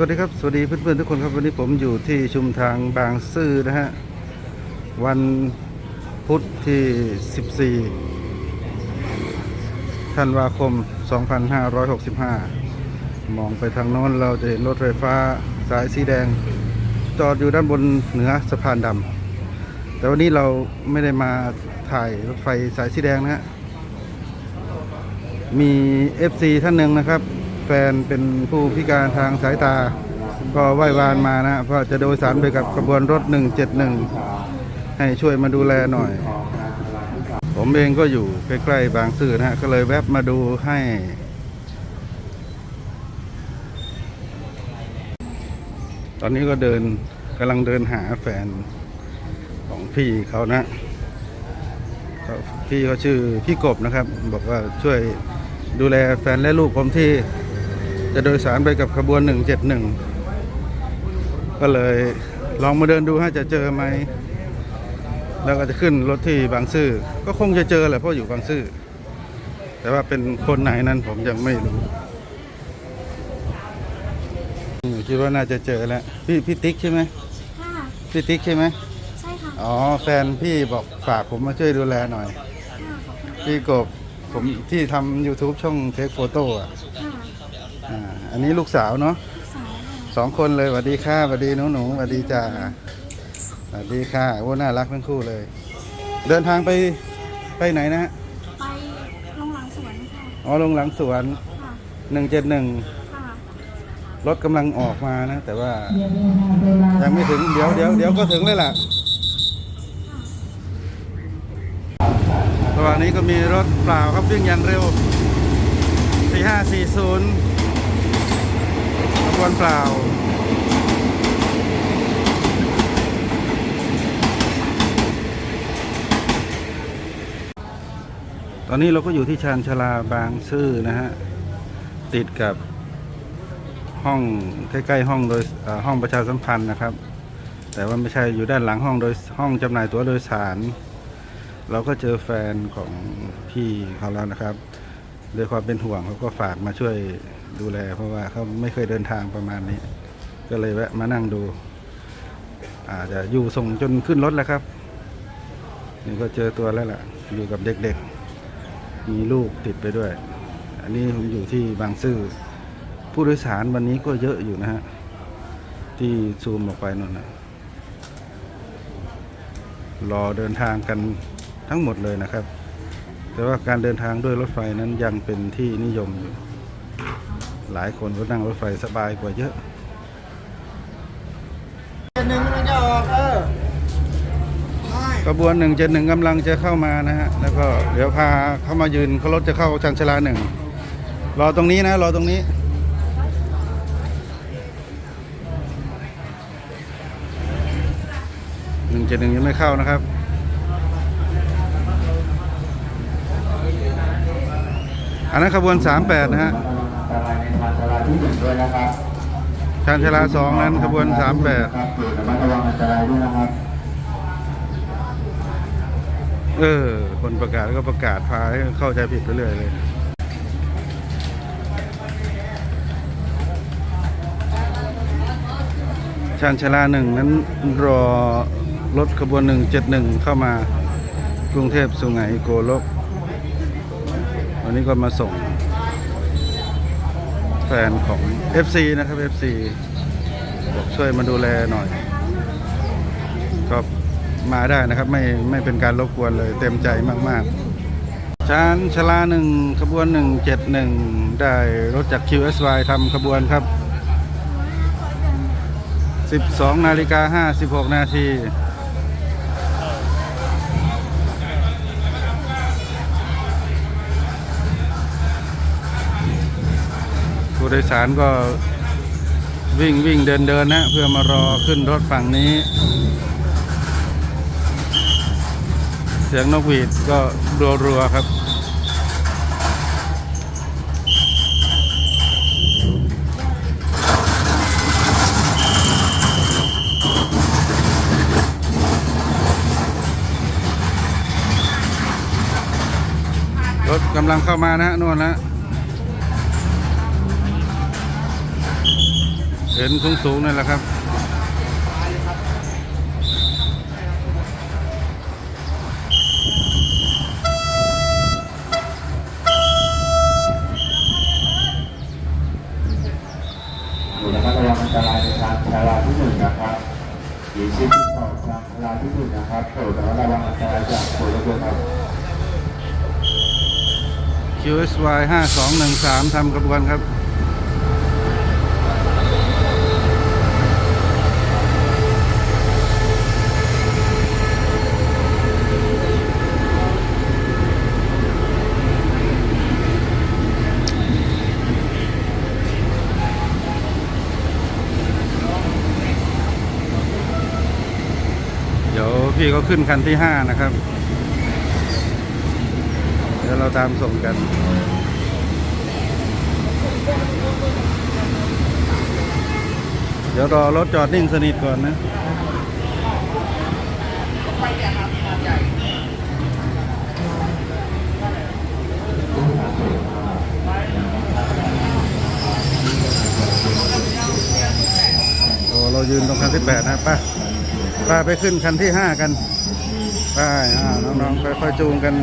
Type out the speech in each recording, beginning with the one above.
สวัสดีครับ สวัสดีเพื่อนๆทุกคนครับวันนี้ผมอยู่ที่ชุมทางบางซื่อนะฮะ วันพุธที่ 14 ธันวาคม 2565 มองไปทางโน้นเราจะเห็นรถไฟฟ้าสายสีแดง จอดอยู่ด้านบนเหนือสะพานดำแต่วันนี้เราไม่ได้มาถ่ายรถไฟสายสีแดงนะฮะ มี FC ท่านหนึ่งนะครับ แฟนเป็นผู้พิการทางสายตา ก็ไหว้วานมานะเพราะจะโดยสารไปกับขบวนรถ 171 ให้ช่วยมาดูแลหน่อย ผมเองก็อยู่ใกล้ๆบางซื่อนะฮะก็เลยแวบมาดูให้ตอนนี้ก็เดินกำลังเดินหาแฟนของพี่เขานะพี่เขาชื่อพี่กบนะครับ บอกว่าช่วยดูแลแฟนและลูกผมที่ จะโดยสารไปกับขบวน 171 ก็เลยลองมาเดินดูฮะจะเจอไหม แล้วก็จะขึ้นรถที่บางซื่อ ก็คงจะเจอแหละเพราะอยู่บางซื่อ แต่ว่าเป็นคนไหนนั้นผมยังไม่รู้อืมคิดว่าน่าจะเจอแล้ว พี่พี่ติ๊กใช่ไหมค่ะพี่ติ๊กใช่ไหมใช่ค่ะ อ๋อแฟนพี่บอกฝากผมมาช่วยดูแลหน่อยค่ะขอบคุณพี่กบผมที่ทำ YouTube ช่องเทคโฟโต้อะค่ะอ่าอั นนี้ลูกสาวเนาะลูกสาวค่ะสองคนเลยสวัสดีค่ะสวัสดีหนูหนูสวัสดีจ้าสวัสดีค่ะโอ้น่ารักทั้งคู่เลย เดินทางไปไปไหนนะฮะไปลงหลังสวนค่ะอ๋อลงหลังสวนค่ะ171ค่ะรถกำลังออกมานะ แต่ว่ายังไม่ถึงเดี๋ยวเดี๋ยวเดี๋ยวก็ถึงเลยล่ะระหว่างนี้ก็มีรถเปล่าครับวิ่งอย่างเร็ว 4540 วนเปล่า ตอนนี้เราก็อยู่ที่ชานชาลาบางซื่อนะฮะ ติดกับห้องใกล้ๆห้องโดยห้องประชาสัมพันธ์นะครับ แต่ว่าไม่ใช่อยู่ด้านหลังห้องโดยห้องจำหน่ายตั๋วโดยสาร เราก็เจอแฟนของพี่เขาแล้วนะครับด้วยความเป็นห่วงเขาก็ฝากมาช่วย ดูแล เพราะว่าเขาไม่เคยเดินทางประมาณนี้ ก็เลยแวะมานั่งดู อาจจะอยู่ส่งจนขึ้นรถแล้วครับ นี่ก็เจอตัวแล้วล่ะ อยู่กับเด็กๆ มีลูกติดไปด้วย อันนี้ผมอยู่ที่บางซื่อผู้โดยสารวันนี้ก็เยอะอยู่นะฮะ ที่ซูมออกไปนั่นนะรอเดินทางกันทั้งหมดเลยนะครับ แต่ว่าการเดินทางด้วยรถไฟนั้นยังเป็นที่นิยมอยู่ หลายคนก็นั่งรถไฟสบายกว่าเยอะหนึ่งมันจะออกเออขบวนหนึ่งเจ็ดหนึ่งกำลังจะเข้ามานะฮะ แล้วก็เดี๋ยวพาเข้ามายืนเขารถจะเข้าชันชาลาหนึ่ง รอตรงนี้นะ รอตรงนี้ หนึ่งเจ็ดหนึ่งยังไม่เข้านะครับอันนั้นขบวนสามแปดนะฮะตารางใน ทางตารางที่หนึ่งด้วยนะครับชันชาลาสองนั้นขบวนสามแปดครับโปรดระมัดระวังอันตรายด้วยนะครับ เออ คนประกาศก็ประกาศพาให้เข้าใจผิดไปเรื่อยเลย ชานชาลาหนึ่งนั้นรอรถขบวนหนึ่งเจ็ดหนึ่งเข้ามากรุงเทพสุไหงโกลกวันนี้ก็มาส่งแฟนของ FC นะครับ FC บอกช่วยมาดูแลหน่อย ก็มาได้นะครับ ไม่ไม่เป็นการรบกวนเลยเต็มใจมากๆชานชลาหนึ่งขบวนหนึ่งเจ็ดหนึ่งได้รถจาก QSY ทำขบวนครับ 12 นาฬิกา 56 นาที ผู้โดยสารก็วิ่งวิ่งเดินเดินนะเพื่อมารอขึ้นรถฝั่งนี้ เสียงนกหวีดก็รัวๆครับรถกำลังเข้ามานะนู่นนะ เห็นสูงสูงๆนั่นแหละครับอยู่ระมัดระวังอันตรายในทางชาลาที่หนึ่งนะครับหญิงชีพที่สองทางชาลาที่หนึ่งนะครับโปรดระมัดระวังอันตรายจากตัวรถยนต์ครับ QSY 5213ทำกระบวนครับ พี่เขาขึ้นคันที่5นะครับ เดี๋ยวเราตามส่งกันเดี๋ยวรอรถจอดนิ่งสนิทก่อนนะโอ้เรายืนตรงคันที่แปดนะป้า ป้าไปขึ้นคันที่ห้ากันไป้าอ่าน้องๆค่อยๆจูงกัน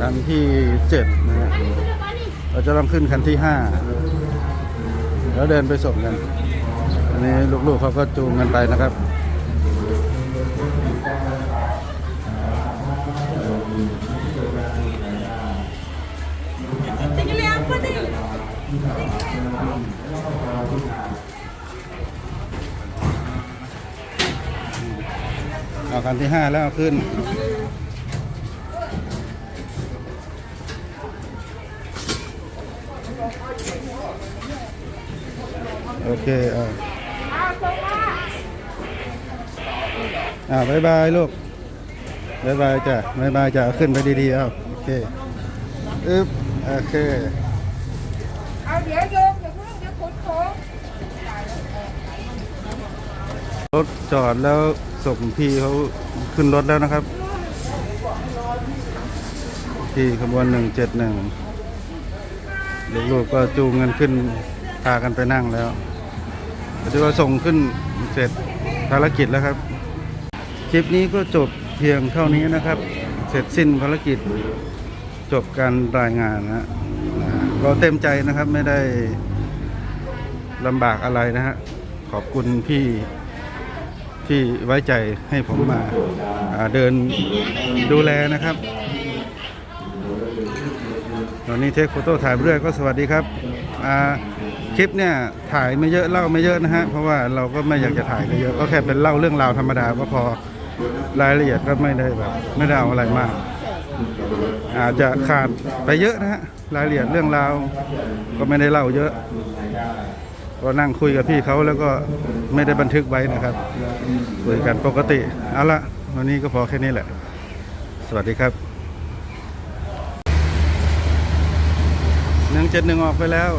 คันที่เจ็ดนะฮะเราจะต้องขึ้นคันที่ห้าแล้วเดินไปส่งกัน นี้ลูกๆเขาก็จูงกันไปนะครับเอาคันที่ห้าแล้วขึ้นโอเคเอา อ่าบายบายลูกบายบายจ้ะบายบายจ้ะเอาขึ้นไปดีๆเอาโอเคอึ๊บโอเคเอาเดี๋ยวโยมอย่าเพิ่งเดี๋ยวขนของรถจอดแล้วส่งพี่เขาขึ้นรถแล้วนะครับ ที่ขบวนหนึ่งเจ็ดหนึ่งลูกๆก็จูงกันขึ้นพากันไปนั่งแล้วถือว่าส่งขึ้นเสร็จภารกิจแล้วครับ คลิปนี้ก็จบเพียงเท่านี้นะครับ เสร็จสิ้นภารกิจจบการรายงานนะฮะอ่าก็เต็มใจนะครับไม่ได้ลำบากอะไรนะฮะขอบคุณพี่ที่ไว้ใจให้ผมมาาเดินดูแลนะครับ ตอนนี้เทคโฟโต้ถ่ายเรื่อยก็สวัสดีครับคลิปเนี่ยถ่ายไม่เยอะเล่าไม่เยอะนะฮะเพราะว่าเราก็ไม่อยากจะถ่ายเยอะก็แค่เป็นเล่าเรื่องราวธรรมดาก็พอ รายละเอียดก็ไม่ได้แบบ ไม่ได้เอาอะไรมาก อาจจะขาดไปเยอะนะฮะรายละเอียดเรื่องราวก็ไม่ได้เล่าเยอะ ก็นั่งคุยกับพี่เขาแล้วก็ไม่ได้บันทึกไว้นะครับคุยกันปกติเอาละวันนี้ก็พอแค่นี้แหละ สวัสดีครับหนึ่งเจ็ดหนึ่งออกไปแล้ว